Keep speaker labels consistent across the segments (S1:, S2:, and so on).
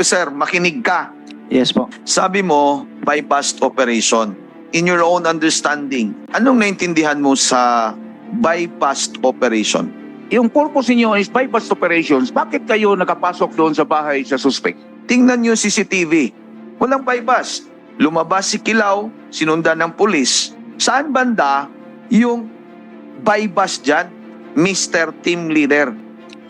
S1: Officer, makinig ka.
S2: Yes po.
S1: Sabi mo, bypass operation. In your own understanding, anong naintindihan mo sa bypass operation?
S3: Yung purpose niyo is bypass operations. Bakit kayo nakapasok doon sa bahay sa suspect?
S1: Tingnan nyo CCTV. Walang bypass. Lumabas si Kilaw, sinundan ng pulis. Saan banda yung bypass dyan? Mr. Team Leader.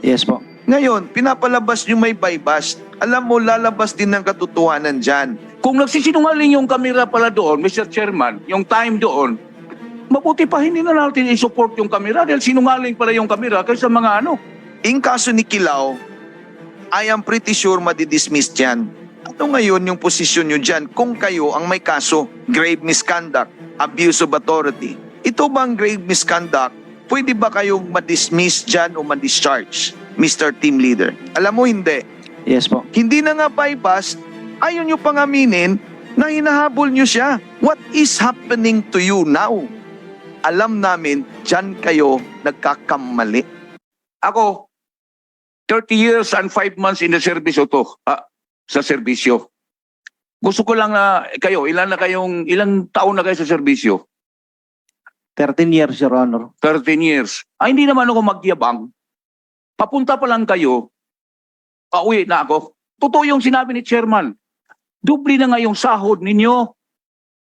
S2: Yes po.
S1: Ngayon, pinapalabas nyo may bypass. Alam mo, lalabas din ng katotohanan dyan.
S3: Kung nagsisinungaling yung kamera pala doon, Mr. Chairman, yung time doon, mabuti pa hindi na natin i-support yung kamera dahil sinungaling pala yung kamera kaysa mga ano.
S1: In kaso ni Kilaw, I am pretty sure madidismiss dyan. Ano ngayon yung posisyon nyo dyan kung kayo ang may kaso? Grave misconduct, abuse of authority. Ito bang grave misconduct? Pwede ba kayong madismiss dyan o madischarge, Mr. Team Leader? Alam mo, hindi.
S2: Yes po.
S1: Hindi na nga bypass, ayaw nyo pang aminin na hinahabol nyo siya. What is happening to you now? Alam namin, dyan kayo nagkakamali.
S3: Ako, 30 years and 5 months in the service o to, ah, sa serbisyo. Gusto ko lang na kayo, ilan na kayong, ilang taon na kayo sa serbisyo?
S2: 13 years, Your Honor.
S3: 13 years. Ay, hindi naman ako magyabang. Papunta pa lang kayo, pauwi na ako. Totoo yung sinabi ni chairman. Dubli na nga yung sahod ninyo.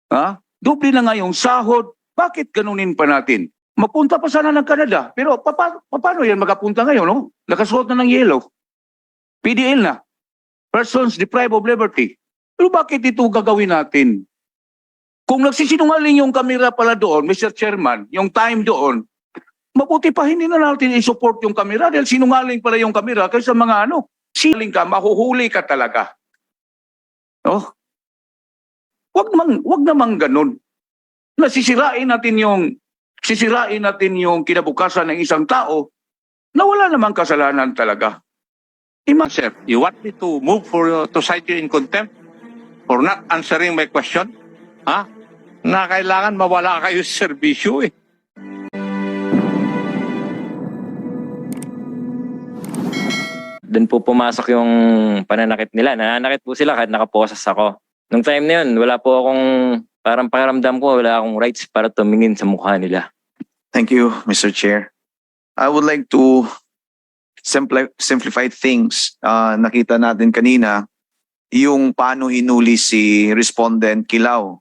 S3: Ha? Dubli na nga yung sahod. Bakit ganunin pa natin? Mapunta pa sana ng Canada. Pero papa, paano yan makapunta ngayon? No? Nakasuot na ng yellow. PDL na. Persons deprived of liberty. Pero bakit ito gagawin natin? Kung nagsisinungaling yung kamera pala doon, Mr. Chairman, yung time doon, mabuti pa hindi na natin i-support yung kamera dahil sinungaling pala yung kamera kaysa mga ano, siling ka, mahuhuli ka talaga. Oh? Wag mang, wag namang ganun. Nasisirain natin yung sisirain natin yung kinabukasan ng isang tao na wala namang kasalanan talaga. Ima-
S4: Sir, you want me to move for to cite you in contempt for not answering my question? Ha? Na kailangan mawala kayo sa serbisyo eh.
S5: doon po pumasok yung pananakit nila. Nananakit po sila kahit nakaposas ako. Nung time na yun, wala po akong, parang pakiramdam ko, wala akong rights para tumingin sa mukha nila.
S1: Thank you, Mr. Chair. I would like to simpli- simplify things. Ah, nakita natin kanina yung paano hinuli si respondent Kilaw.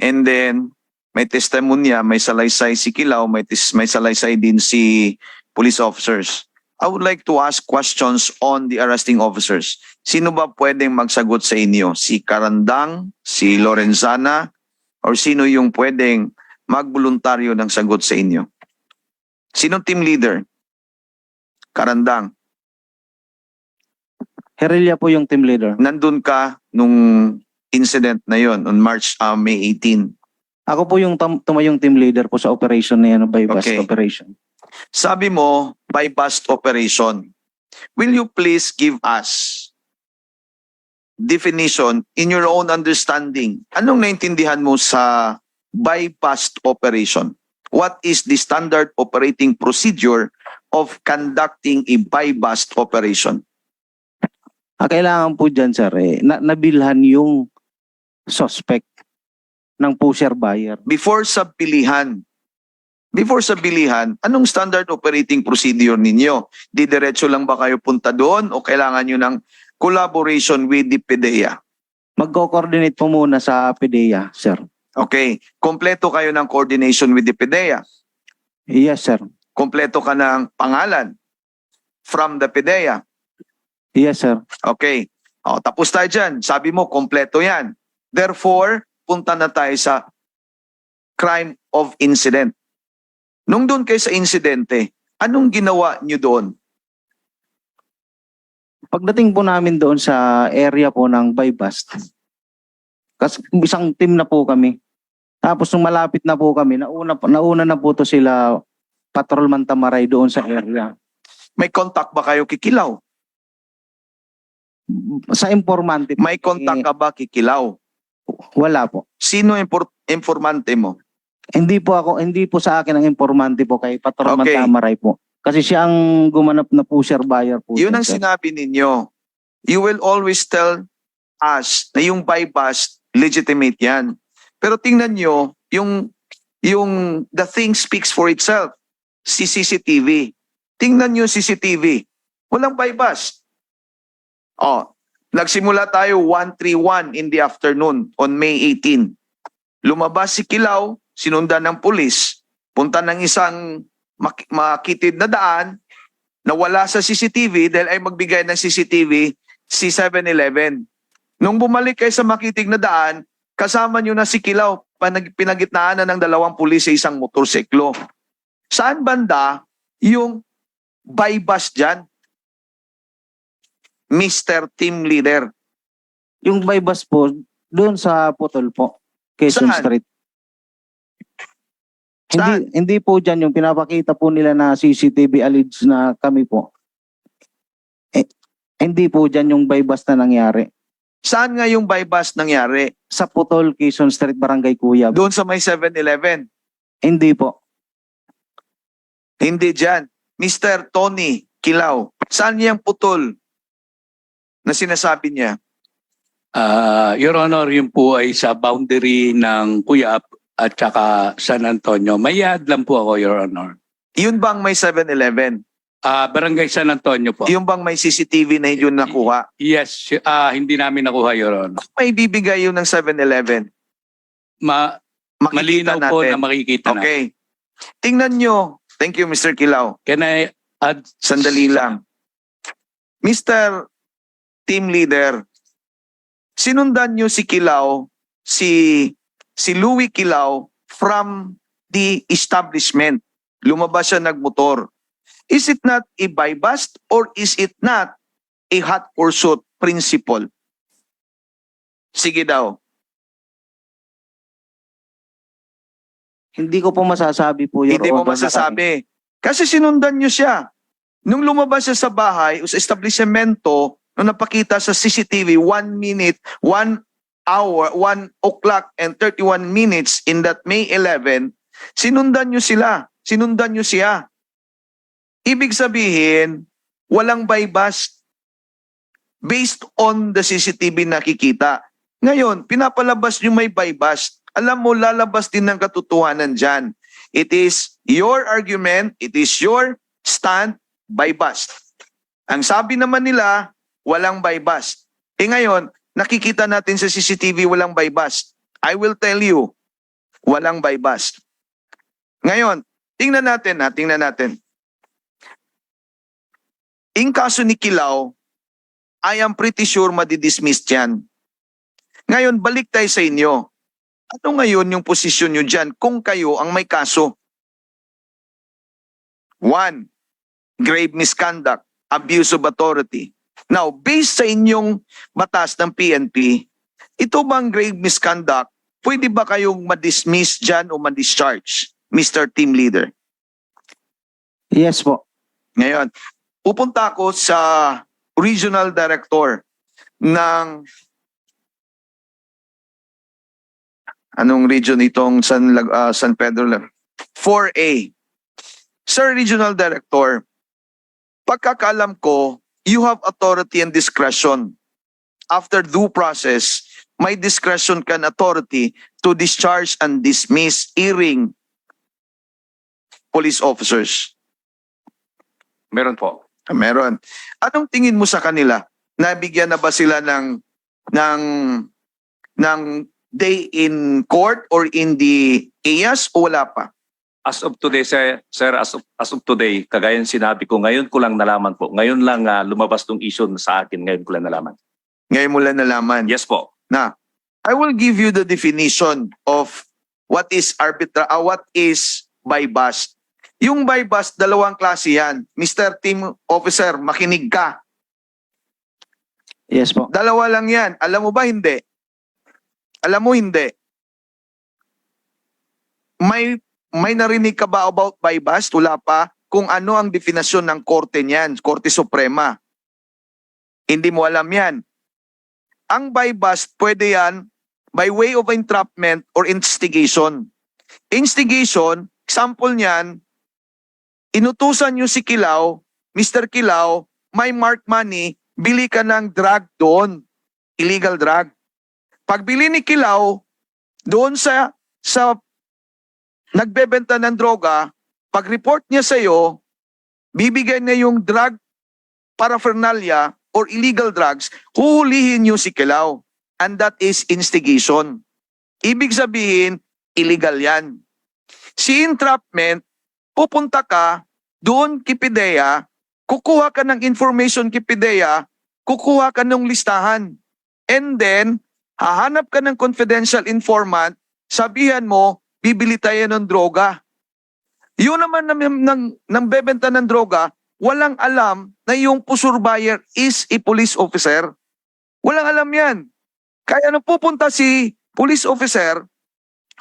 S1: And then, may testimonya, may salaysay si Kilaw, may, tis- may salaysay din si police officers. I would like to ask questions on the arresting officers. Sino ba pwedeng magsagot sa inyo? Si Karandang, si Lorenzana, or sino yung pwedeng magboluntaryo ng sagot sa inyo? Sinong team leader? Karandang.
S2: Herelia po yung team leader.
S1: Nandun ka nung incident na yon on March uh, May 18.
S2: Ako po yung tumayong team leader po sa operation na yan, bypass
S1: Okay.
S2: operation.
S1: Sabi mo, bypass operation. Will you please give us definition in your own understanding? Anong naintindihan mo sa bypass operation? What is the standard operating procedure of conducting a bypass operation?
S2: Ang kailangan po dyan, sir, eh, na- nabilhan yung suspect ng pusher buyer.
S1: before sa bilihan, before sa bilihan, anong standard operating procedure ninyo? Didiretso lang ba kayo punta doon o kailangan nyo ng collaboration with the PDEA?
S2: Magko-coordinate po muna sa PDEA, sir.
S1: Okay, kompleto kayo ng coordination with the PDEA.
S2: Yes, sir.
S1: Kompleto ka ng pangalan from the PDEA.
S2: Yes, sir.
S1: Okay, o, tapos tayo dyan. Sabi mo, kompleto yan. Therefore, punta na tayo sa crime of incident. Nung doon kayo sa insidente, anong ginawa nyo doon?
S2: Pagdating po namin doon sa area po ng bypass, kasi isang team na po kami. Tapos nung malapit na po kami, nauna, nauna na po to sila patrolman Tamaray doon sa area.
S1: May contact ba kayo kikilaw?
S2: Sa informante,
S1: May contact ka ba kikilaw?
S2: Wala po.
S1: Sino impor- informante mo?
S2: Hindi po ako, hindi po sa akin ang informante po kay patrolman
S1: Okay.
S2: Tamaray po. Kasi siya ang gumanap na pusher buyer po.
S1: Yun ang
S2: sir.
S1: sinabi ninyo. you will always tell us na yung bust, legitimate yan. Pero tingnan nyo, yung, yung the thing speaks for itself. Si CCTV. Tingnan nyo CCTV. Walang bust. Oh, nagsimula tayo 131 in the afternoon on May 18. Lumabas si Kilaw, sinundan ng pulis, punta ng isang mak- makitid na daan, nawala sa CCTV dahil ay magbigay ng CCTV si 7-Eleven. Nung bumalik kayo sa makitig na daan, kasama nyo na si Kilaw, pinagitnaan na ng dalawang pulis sa isang motorsiklo. Saan banda yung bus dyan? Mr. Team Leader.
S2: Yung bypass po, doon sa Putol po, Quezon
S1: Saan?
S2: Street.
S1: Saan?
S2: Hindi, hindi po dyan yung pinapakita po nila na CCTV alleged na kami po. Eh, hindi po dyan yung bypass na nangyari.
S1: Saan nga yung bus nangyari?
S2: Sa Putol, Quezon Street, Barangay Cuyab.
S1: Doon sa may 7-Eleven.
S2: Hindi po.
S1: Hindi dyan. Mr. Tony Kilaw. Saan niyang putol na sinasabi niya?
S6: Ah, Your Honor, yun po ay sa boundary ng Cuyap at saka San Antonio. Mayad lang po ako, Your Honor.
S1: Yun bang may 7-Eleven?
S6: Ah, Barangay San Antonio po.
S1: Yung bang may CCTV na yun nakuha?
S6: Yes, ah, hindi namin nakuha, Your Honor.
S1: Kung may bibigay yun ng 7-Eleven,
S6: Ma
S1: makikita
S6: malinaw
S1: natin.
S6: po na makikita na.
S1: Okay. Tingnan nyo. Thank you, Mr. Kilaw.
S6: Can I add?
S1: Sandali lang. Mr. Team Leader, sinundan nyo si Kilaw, si, si Louis Kilaw from the establishment. Lumabas siya nagmotor. Is it not a bust or is it not a hot pursuit principle? Sige daw.
S2: Hindi ko po masasabi po, Your
S1: Hindi mo
S2: Honor,
S1: masasabi. Kasi sinundan nyo siya. Nung lumabas siya sa bahay o sa establishmento, nung napakita sa CCTV, 1 minute, 1 hour, 1 o'clock and 31 minutes in that May 11, sinundan nyo sila. Sinundan nyo siya. Ibig sabihin, walang bust based on the CCTV nakikita. Ngayon, pinapalabas nyo may bust. Alam mo, lalabas din ng katotohanan dyan. It is your argument, it is your stand by bust. Ang sabi naman nila, walang by bust. Eh ngayon, nakikita natin sa CCTV walang by bust. I will tell you, walang by bust. Ngayon, tingnan natin ha, tingnan natin. In kaso ni Kilaw, I am pretty sure madidismiss yan. Ngayon, balik tayo sa inyo. Ano ngayon yung posisyon nyo dyan kung kayo ang may kaso? One, grave misconduct, abuse of authority. Now, based sa inyong batas ng PNP, ito bang grave misconduct, pwede ba kayong ma-dismiss dyan o ma-discharge, Mr. Team Leader?
S2: Yes po.
S1: Ngayon, pupunta ako sa regional director ng anong region itong San, ah, San Pedro Lag- 4A. Sir Regional Director, pagkakalam ko, you have authority and discretion. After due process, may discretion can authority to discharge and dismiss hearing police officers.
S3: Meron po.
S1: Ah, Meron. Anong tingin mo sa kanila? Nabigyan na ba sila ng ng ng day in court or in the IAS o wala pa?
S7: As of today, sir, sir as, of, as of today, kagaya ng sinabi ko, ngayon ko lang nalaman po. Ngayon lang ah, lumabas tong issue sa akin, ngayon ko lang nalaman.
S1: Ngayon mo lang nalaman.
S7: Yes po.
S1: Na, I will give you the definition of what is arbitra ah, what is by bust. Yung by bust, dalawang klase yan. Mr. Team Officer, makinig ka.
S2: Yes po.
S1: Dalawa lang yan. Alam mo ba hindi? Alam mo hindi. May may narinig ka ba about by bust? Wala pa. Kung ano ang definasyon ng korte niyan, Korte Suprema. Hindi mo alam yan. Ang by bust, pwede yan by way of entrapment or instigation. Instigation, example niyan, inutusan niyo si Kilaw, Mr. Kilaw, may mark money, bili ka ng drug doon. Illegal drug. Pagbili ni Kilaw, doon sa, sa nagbebenta ng droga, pag-report niya sa iyo, bibigay niya yung drug paraphernalia or illegal drugs, huhulihin niyo si Kilaw. And that is instigation. Ibig sabihin, illegal yan. Si entrapment, pupunta ka doon kay PIDEA, kukuha ka ng information kay PIDEA, kukuha ka ng listahan. And then, hahanap ka ng confidential informant, sabihan mo, bibili tayo ng droga. Yun naman ng, ng, ng bebenta ng droga, walang alam na yung pusur buyer is a police officer. Walang alam yan. Kaya nung pupunta si police officer,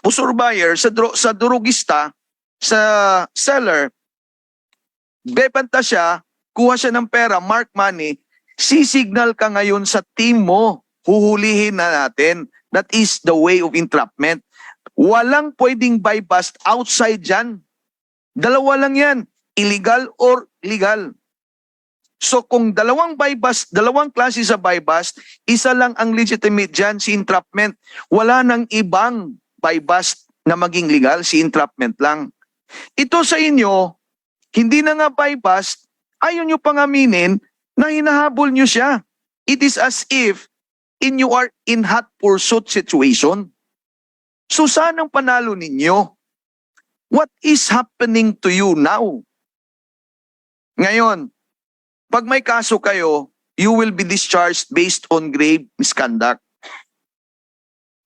S1: pusur buyer sa, dro- sa drugista, sa seller, bebenta siya, kuha siya ng pera, mark money, sisignal ka ngayon sa team mo. Huhulihin na natin. That is the way of entrapment. Walang pwedeng bust outside dyan. Dalawa lang yan. Illegal or legal. So kung dalawang bust, dalawang klase sa bust, isa lang ang legitimate dyan, si entrapment. Wala nang ibang bust na maging legal, si entrapment lang. Ito sa inyo, hindi na nga bust, ayaw nyo pang aminin na hinahabol nyo siya. It is as if in you are in hot pursuit situation. So saan ang panalo ninyo? What is happening to you now? Ngayon, pag may kaso kayo, you will be discharged based on grave misconduct.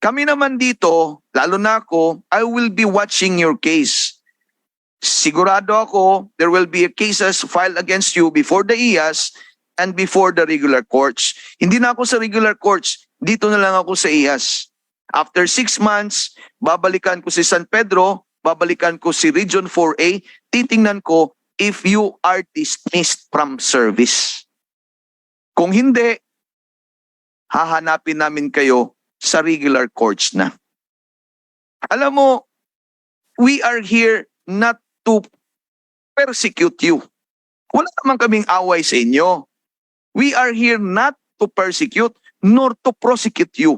S1: Kami naman dito, lalo na ako, I will be watching your case. Sigurado ako, there will be cases filed against you before the IAS and before the regular courts. Hindi na ako sa regular courts, dito na lang ako sa IAS. After six months, babalikan ko si San Pedro, babalikan ko si Region 4A, titingnan ko if you are dismissed from service. Kung hindi, hahanapin namin kayo sa regular courts na. Alam mo, we are here not to persecute you. Wala naman kaming away sa inyo. We are here not to persecute nor to prosecute you.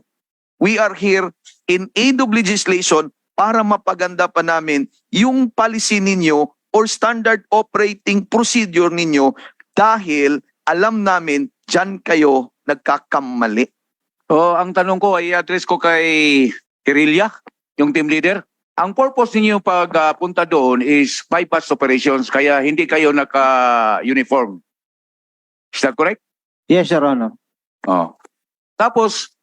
S1: We are here in aid of legislation para mapaganda pa namin yung policy ninyo or standard operating procedure ninyo dahil alam namin dyan kayo nagkakamali.
S3: O ang tanong ko ay address ko kay Irilya, yung team leader. Ang purpose ninyo pag ah, punta doon is bypass operations kaya hindi kayo naka-uniform. Is that correct?
S2: Yes, Your Honor.
S3: Oh. Tapos,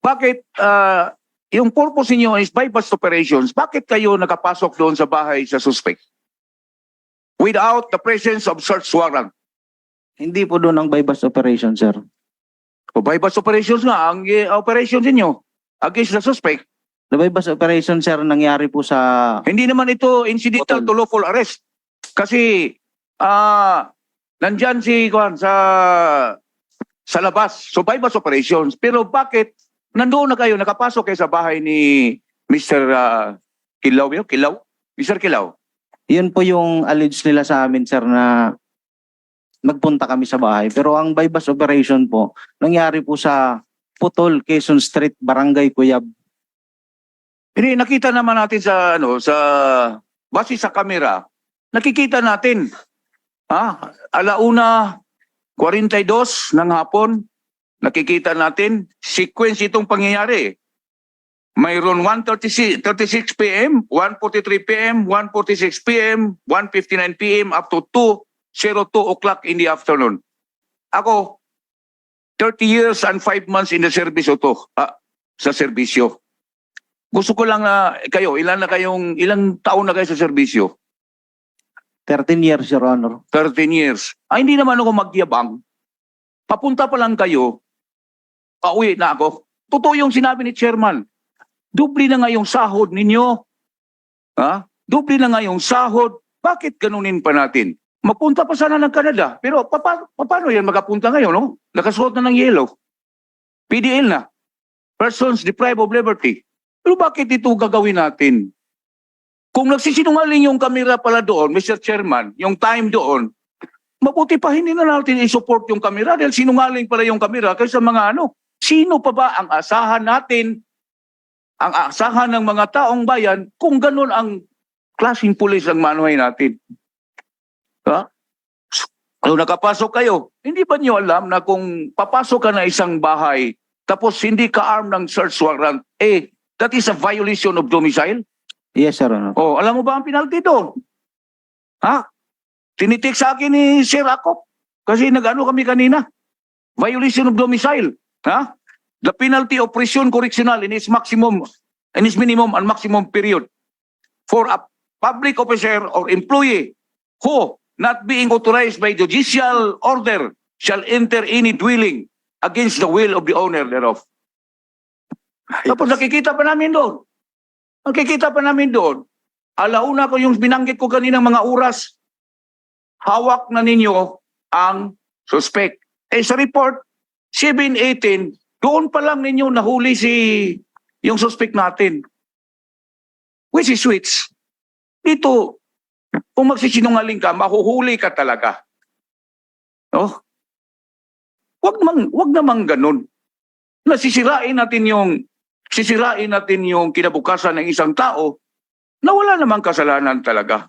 S3: bakit ah, yung purpose niyo is bypass operations, bakit kayo nakapasok doon sa bahay sa suspect? Without the presence of search warrant.
S2: Hindi po doon ang bypass operation, sir.
S3: O bypass operations nga, ang eh, operations niyo against the suspect.
S2: The bypass operation, sir, nangyari po sa...
S3: Hindi naman ito incidental to lawful arrest. Kasi, ah, nandyan si, Kwan, sa, sa labas. So, bypass operations. Pero bakit nandoon na kayo, nakapasok kayo sa bahay ni Mr. ah, Kilaw, yun? Kilaw? Mr. Kilaw.
S2: Yun po yung alleged nila sa amin, sir, na nagpunta kami sa bahay. Pero ang bypass operation po, nangyari po sa Putol, Quezon Street, Barangay Cuyab.
S3: Hindi, nakita naman natin sa, ano, sa, base sa kamera, nakikita natin, ha, alauna, 42 ng hapon, nakikita natin, sequence itong pangyayari. Mayroon 1.36 36 p.m., 1.43 p.m., 1.46 p.m., 1.59 p.m. up to 2.02 o'clock in the afternoon. Ako, 30 years and 5 months in the service to, ah, sa serbisyo. Gusto ko lang na kayo, ilan na kayong, ilang taon na kayo sa serbisyo?
S2: 13 years, Your Honor.
S3: 13 years. Ay, hindi naman ako magyabang. Papunta pa lang kayo, pauwi na ako. Totoo yung sinabi ni chairman. Dubli na nga yung sahod ninyo. Ha? Dubli na nga yung sahod. Bakit ganunin pa natin? Magpunta pa sana ng Canada. Pero papa, paano yan magapunta ngayon? No? Nakasuot na ng yellow. PDL na. Persons deprived of liberty. Pero bakit ito gagawin natin? Kung nagsisinungaling yung kamera pala doon, Mr. Chairman, yung time doon, mabuti pa hindi na natin i-support yung kamera dahil sinungaling pala yung kamera kaysa mga ano. Sino pa ba ang asahan natin, ang asahan ng mga taong bayan kung ganun ang klaseng pulis ang manuhay natin? Ha? Kung nakapasok kayo, hindi ba niyo alam na kung papasok ka na isang bahay tapos hindi ka armed ng search warrant, eh, that is a violation of domicile?
S2: Yes, Your Honor.
S3: Oh, alam mo ba ang penalty doon? Ha? Tinitik sa akin ni Sir Akop. Kasi nag-ano kami kanina. Violation of domicile. Ha? The penalty of prison correctional in its maximum, in its minimum and maximum period for a public officer or employee who, not being authorized by judicial order, shall enter any dwelling against the will of the owner thereof. Tapos nakikita pa namin doon. Nakikita pa namin doon. Alauna ko yung binanggit ko kaninang mga oras. Hawak na ninyo ang suspect. Eh sa report, 718, doon pa lang ninyo nahuli si yung suspect natin. Which is which? Dito, kung magsisinungaling ka, mahuhuli ka talaga. Oh? Wag namang, wag namang ganun. Nasisirain natin yung sisirain natin yung kinabukasan ng isang tao na wala namang kasalanan talaga.